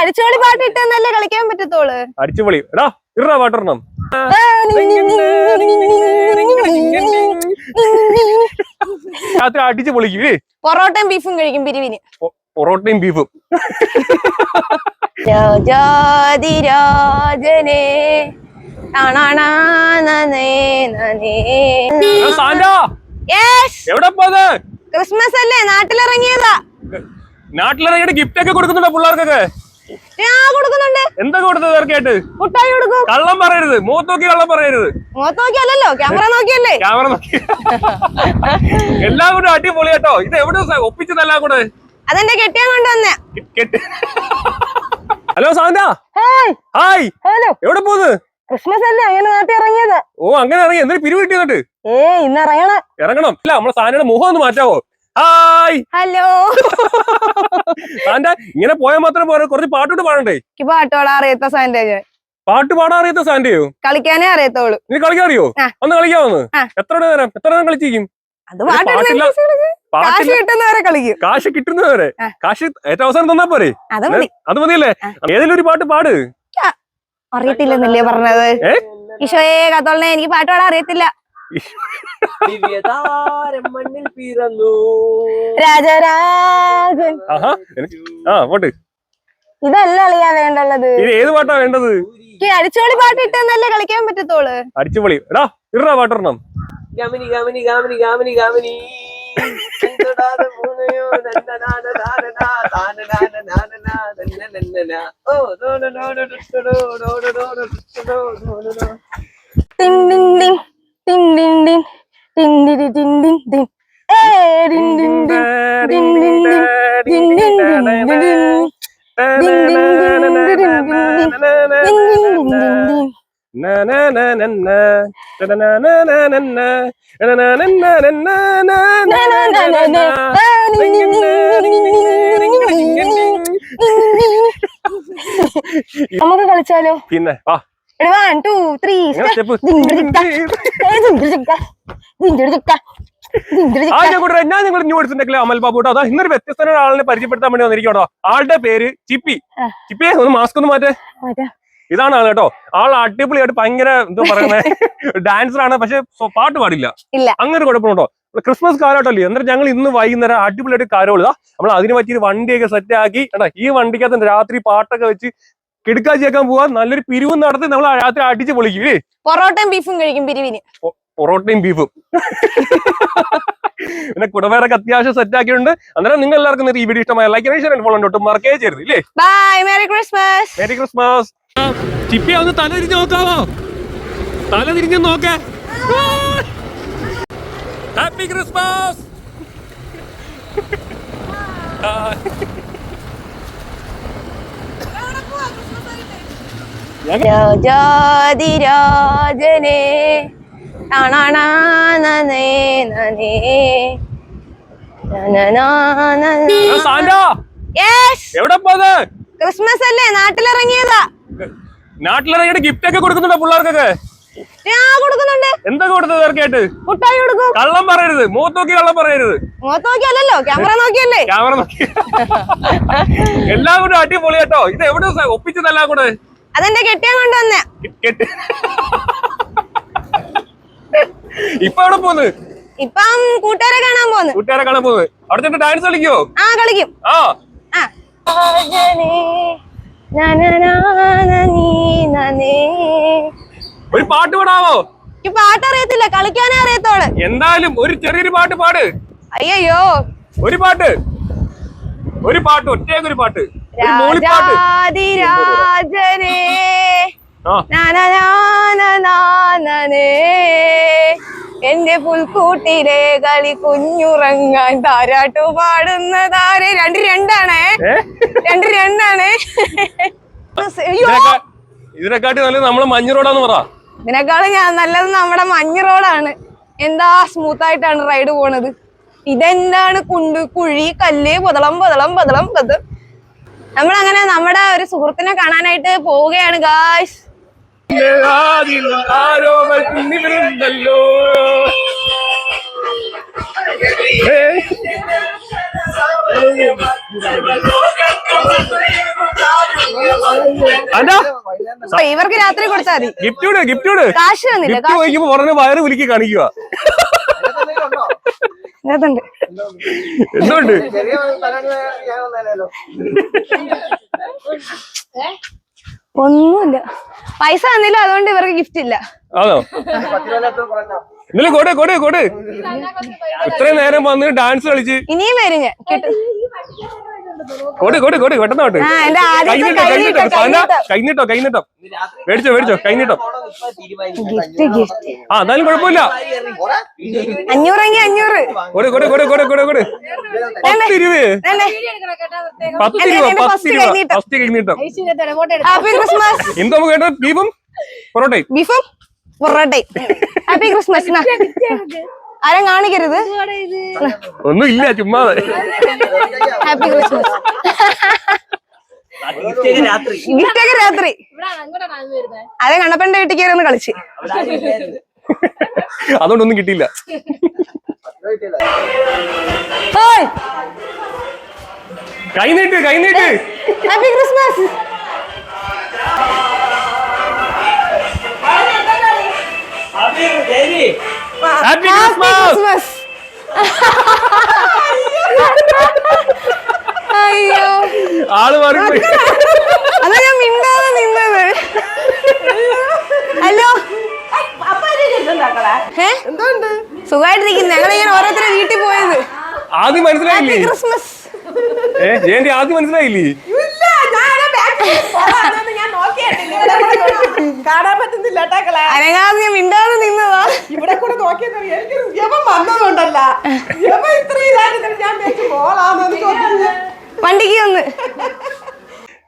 അടിച്ചുപൊളി പാട്ട് ഇട്ടെന്നല്ലേ കളിക്കാൻ പറ്റത്തോൾ അടിച്ചുപൊളി. ഇറ പാട്ടിടണം രാത്രി അടിച്ചു പൊളിക്കും പൊറോട്ടയും ബീഫും കഴിക്കും പിരിവിന് പൊറോട്ടയും ബീഫും. രാജാതി രാജനെ ക്രിസ്മസ് അല്ലേ? നാട്ടിലിറങ്ങിയതാ. നാട്ടിലിറങ്ങിയിട്ട് ഗിഫ്റ്റ് ഒക്കെ കൊടുക്കുന്നുണ്ടോ പിള്ളേർക്കൊക്കെ? ഞാൻ കൊടുക്കുന്നുണ്ട്. എന്താ കൊടുത്തത് തീർച്ചയായിട്ട് മുട്ടായി കൊടുക്കും. കള്ളം പറയരുത്. മുഖത്ത് നോക്കി കള്ളം പറയരുത്. മുഖത്ത് നോക്കിയല്ലോ ക്യാമറ നോക്കിയല്ലേ? ക്യാമറ നോക്കി. എല്ലാം കൂടെ അടിപൊളി കേട്ടോ. ഇത് എവിടെ ഒപ്പിച്ചതെല്ലാം കൂടെ? അതെന്റെ കെട്ടിയാൻ കൊണ്ടുവന്നേ. Hello Santa. ഹായ്. ഹലോ. എവിടെ പോകുന്നത് ക്രിസ്മസ് അല്ലേ അങ്ങനെ നാട്ടിൽ ഇറങ്ങിയത്. ഓ അങ്ങനെ ഇറങ്ങി. എന്തൊരു പിരിവ് കിട്ടിയെന്നിട്ട് ഏ ഇന്ന് ഇറങ്ങണം. ഇറങ്ങണം. ഇല്ല നമ്മളെ സാധനയുടെ മുഖം ഒന്ന് മാറ്റാവോ? ഹായ്. ഹലോ. ഇങ്ങനെ പോയാൽ മാത്രം പോരാ. കുറച്ച് പാട്ടോട്ട് പാടണ്ടേ? എനിക്ക് പാട്ടോടാ അറിയാത്ത സാന്റ പാട്ട് പാടാൻ അറിയാത്ത സാന്റയോ കളിക്കാനേ അറിയത്തോളൂ നീ കളിക്കാൻ അറിയോ? ഒന്ന് കളിക്കാവുന്ന്. എത്ര നേരം? എത്ര നേരം കളിച്ചിരിക്കും? കാശ് കിട്ടുന്നവരെ കാശ് ഏറ്റവും അവസാനം തന്നാ പോരെ? അത് മതിയല്ലേ? ഏതെങ്കിലും ഒരു പാട്ട് പാട്. അറിയത്തില്ലേ പറഞ്ഞത്? ഈശോയെ കത്തോളനെ എനിക്ക് പാട്ട് പാടാൻ അറിയത്തില്ല. ദിവ്യതാരമണ്ണിൽ പിറന്നു രാജരാജൻ ആഹാ ആ പോട്ട് ഇതല്ല അളിയാ വേണ്ടുള്ളത് ഇത് ഏത് പാട്ടാ വേണ്ടത് ഈ അടിച്ചുപൊളി പാട്ട് ഇട്ടെന്നല്ലേ കളിക്കാൻ പറ്റത്തോൾ അടിച്ചുപൊളി എടാ ഇടാ പാട്ടിടണം ഗാമിനി ഗാമിനി ഗാമിനി ഗാമിനി ഗാമിനി ടിങ് ടിങ് ടിങ് ടിൻ ടിൻ ടിൻ ടിൻ ടിൻ ടിൻ ടിൻ ടിൻ ഏ ടിൻ ടിൻ ടിൻ ടിൻ ടിൻ ടിൻ ടിൻ ടിൻ ടിൻ ടിൻ ടിൻ ടിൻ ടിൻ ടിൻ നമുക്ക് കളിച്ചാലോ പിന്നെ ആ. വൺ ടു ത്രീ ഞാൻ നിങ്ങൾ ന്യൂ എടുത്തിട്ടുണ്ടെങ്കിൽ അമൽ ബാബു അതാ ഇന്നൊരു വ്യത്യസ്ത ആളിനെ പരിചയപ്പെടുത്താൻ വേണ്ടി വന്നിരിക്കട്ടോ ആളുടെ പേര് ചിപ്പി. ചിപ്പി ഒന്ന് മാസ്ക് ഒന്ന് മാറ്റേ. ഇതാണ് ആൾ കേട്ടോ. ആൾ അടിപൊളിയായിട്ട് ഭയങ്കര എന്തോ പറയുന്നത് ഡാൻസർ ആണ്. പക്ഷെ പാട്ട് പാടില്ല. അങ്ങനെ കുഴപ്പമുണ്ടോ? ക്രിസ്മസ് കാലഘട്ടമല്ലേ? എന്നിട്ട് ഞങ്ങൾ ഇന്ന് വൈകുന്നേരം അടിപൊളിയായിട്ട് കാരോൾ. നമ്മൾ അതിന് പറ്റിയൊരു വണ്ടിയൊക്കെ സെറ്റ് ആക്കി. കേട്ടോ ഈ വണ്ടിക്കകത്ത് രാത്രി പാട്ടൊക്കെ വെച്ച് കിടക്കാച്ചി വെക്കാൻ പോവാ. നല്ലൊരു പിരിവ് നടത്തി നമ്മൾ രാത്രി അടിച്ച് പൊളിക്കും ഇല്ലേ? പൊറോട്ടയും ബീഫും കഴിക്കും പിരിവിന് പൊറോട്ടയും ബീഫും. പിന്നെ കുടവേറൊക്കെ അത്യാവശ്യം സെറ്റ് ആക്കിയിട്ടുണ്ട്. അന്നേരം നിങ്ങൾ എല്ലാവർക്കും ഈ വീഡിയോ ഇഷ്ടമായ ലൈക്ക് ഷെയർ ഫോളോ ഒട്ടും മറക്കേ ചെയ്യരുത് ഇല്ലേ? Bye merry Christmas merry Christmas Chippi ഒന്ന് തല തിരിഞ്ഞു നോക്കാവോ തല തിരിഞ്ഞു നോക്കേ ഹാപ്പി ക്രിസ്മസ് രാജാതിരാജനെ ക്രിസ്മസ് അല്ലേ? നാട്ടിലിറങ്ങിയതാ. നാട്ടിലിറങ്ങിയിട്ട് ഗിഫ്റ്റ് ഒക്കെ കൊടുക്കുന്നുണ്ടോ പിള്ളേർക്കൊക്കെ? ഞാൻ കൊടുക്കുന്നുണ്ട്. എന്താ കൊടുത്തത് ഇവർക്കായിട്ട് മുട്ടായി കൊടുക്കും. കള്ളം പറയരുത്. മുഖത്ത് നോക്കി കള്ളം പറയരുത്. മുഖത്ത് നോക്കിയല്ലോ ക്യാമറ നോക്കിയല്ലേ? ക്യാമറ നോക്കി. എല്ലാം കൂടെ അടിപൊളി കേട്ടോ ഇത് എവിടെ ഒപ്പിച്ചതെല്ലാം കൂടെ? അതെന്റെ കെട്ടിയാൻ കൊണ്ടുവന്ന. ഇപ്പൊ എവിടെ പോന്ന്? ഇപ്പം കൂട്ടുകാരെ കാണാൻ പോന്ന്. കൂട്ടുകാരെ കാണാൻ പോന്ന്. അവിടെ ചെന്ന് ഡാൻസ് കളിക്കോ? ആ കളിക്കും. ആ. ഒരു പാട്ട് പാടാവോ? പാട്ട് അറിയത്തില്ല കളിക്കാനേ അറിയത്തോൾ എന്തായാലും ഒരു ചെറിയൊരു പാട്ട് പാട്. അയ്യോ ഒരു പാട്ട്. ഒരു പാട്ട് ഒറ്റയൊക്കെ ഒരു പാട്ട്. രാജാതിരാജനേ. എന്റെ പുൽക്കൂട്ടിലെ കളി കുഞ്ഞുറങ്ങാൻ താരാട്ടു പാടുന്നതാരെ രണ്ട് രണ്ടാണേ. രണ്ട് രണ്ടാണേ. ഇതിനെക്കാട്ടി നല്ലത് നമ്മളെ മഞ്ഞ റോഡാന്ന് പറ. ഇതിനേക്കാളും ഞാൻ നല്ലത് നമ്മുടെ മഞ്ഞ് റോഡാണ്. എന്താ സ്മൂത്ത് ആയിട്ടാണ് റൈഡ് പോണത്. ഇതെന്താണ് കുണ്ട് കുഴി കല്ല് പൊതളം പൊതളം പൊതളം പത്. നമ്മൾ അങ്ങനെ നമ്മുടെ ഒരു സുഹൃത്തിനെ കാണാനായിട്ട് പോവുകയാണ് ഗാഷ് ഇവർക്ക് രാത്രി കൊടുത്താൽ മതി. ഗിഫ്റ്റ് ഗിഫ്റ്റ് കാശ് തന്നില്ല കാശ്. വയറ് വിലക്ക് കാണിക്കുക അതുണ്ട് എന്തുണ്ട്? ഒന്നുമില്ല. പൈസ തന്നില്ല അതുകൊണ്ട് ഇവർക്ക് ഗിഫ്റ്റ് ഇല്ല. ആണോ? ഇന്നലെ കൊട് കൊട് കൊട്. ഇത്രയും നേരം വന്ന് ഡാൻസ് കളിച്ച്. ഇനിയും വരും ഞാൻ. കിട്ടും കൊട് കൊടു കൊടു പെട്ടെന്ന് ആ കൈനീട്ടോ കൈനീട്ടം മേടിച്ചോ മേടിച്ചോ കൈനീട്ടോ എന്നാലും കുഴപ്പമില്ല. അഞ്ഞൂറെങ്കിൽ അഞ്ഞൂറ്. കൊട് കൊടു കൊടു കൊടു കൊടു കൊടു. പത്ത് രൂപ തന്നെ പത്ത് എന്റെ- രൂപ പത്ത് രൂപ ഫസ്റ്റ് കൈനീട്ടം. ഹാപ്പി ക്രിസ്മസ് എന്താ നമുക്ക് കേട്ടത് ബീഫും പൊറോട്ടയും. ബീഫും പൊറോട്ടയും. ഹാപ്പി ക്രിസ്മസ് ആരും കാണിക്കരുത്? ഒന്നും ഇല്ല ചുമ്മാ ഹാപ്പി ക്രിസ്മസ് രാത്രി. അതെ കണ്ണപ്പന്റെ വീട്ടിൽ കയറി ഒന്ന് കളിച്ച്. അതുകൊണ്ടൊന്നും കിട്ടിയില്ല. കൈനീട്ട് കൈനീട്ട്. Happy Christmas happy Christmas Christmas അയ്യോ. ആൾ മാറി അതാ ഞാൻ മിണ്ടാതെ നിന്നത്. ഹലോ? സുഖമായിട്ടിരിക്കുന്നു ഞങ്ങളിങ്ങനെ ഓരോരുത്തരെ വീട്ടിൽ പോയത്. ആദ്യം മനസ്സിലായില്ലേ? ക്രിസ്മസ് ഏ ജയന്തി ആദ്യം മനസ്സിലായില്ലേ? കാണാൻ പറ്റുന്നില്ല അനങ്ങാതെ മിണ്ടാതെ നിന്നതാ ഇവിടെ കൂടെ നോക്കിയെന്നറിയാം? എനിക്ക് വന്നതുകൊണ്ടല്ല. ഇത്രയും ഞാൻ മോളാണെന്ന് വണ്ടിക്ക് ഒന്ന്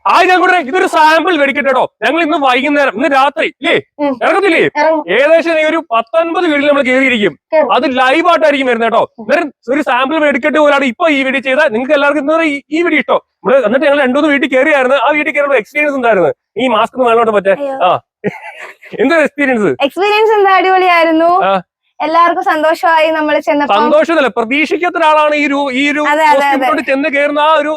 ആ ഞാൻ കൂടെ ഇതൊരു സാമ്പിൾ വെടിക്കട്ടോ ഞങ്ങൾ ഇന്ന് വൈകുന്നേരം ഇന്ന് രാത്രി ഇല്ലേ. ഇറങ്ങത്തില്ലേ? ഏകദേശം ഒരു പത്തൊൻപത് വീട്ടിൽ നമ്മൾ കയറിയിരിക്കും. അത് ലൈവ് ആയിട്ടായിരിക്കും വരുന്നത് കേട്ടോ. അന്നേരം ഒരു സാമ്പിൾ വെടിക്കട്ട് പോലാണ് ഇപ്പൊ ഈ വീഡിയോ ചെയ്താൽ നിങ്ങൾക്ക് എല്ലാവർക്കും ഇന്ന് ഈ- വീഡിയോ ഇട്ടോ നമ്മൾ എന്നിട്ട് ഞങ്ങൾ രണ്ടുമൂന്ന് വീട്ടിൽ കയറിയായിരുന്നു. ആ വീട്ടിൽ കയറുമ്പോൾ എക്സ്പീരിയൻസ് ഉണ്ടായിരുന്നു ഈ മാസ്ക് വേണോട്ട് പറ്റേ ആ. എന്താ എക്സ്പീരിയൻസ് എക്സ്പീരിയൻസ് എന്താ അടിപൊളിയായിരുന്നു? എല്ലാവർക്കും സന്തോഷമായി നമ്മൾ ചെന്ന സന്തോഷമല്ല പ്രതീക്ഷിക്കാത്ത ഒരാളാണ് ഈ ഒരു ഈ ഒരു ചെന്ന് കയറുന്ന ആ ഒരു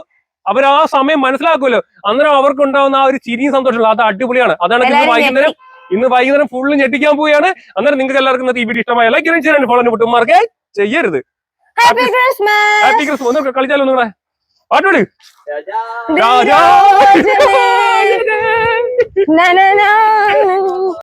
അവർ ആ സമയം മനസ്സിലാക്കുമല്ലോ. അന്നേരം അവർക്ക് ഉണ്ടാവുന്ന ആ ഒരു ചിരിയും സന്തോഷമുള്ള അത് അടിപൊളിയാണ്. അതാണ് ഇന്ന് വൈകുന്നേരം ഇന്ന് വൈകുന്നേരം ഫുള്ള് ഞെട്ടിക്കാൻ പോവുകയാണ്. അന്നേരം നിങ്ങൾക്ക് എല്ലാവർക്കും ഈ വീഡിയോ ഇഷ്ടമായ ലൈക്ക് ചെയ്യാൻ ഫോളോ കുട്ടുമാർക്ക് ചെയ്യരുത്. ഹാപ്പി ക്രിസ്മസ് ഹാപ്പി ക്രിസ്മസ് ഒന്ന് കളിച്ചാലോ നിങ്ങളെ പാട്ടുപൊടി രാജാ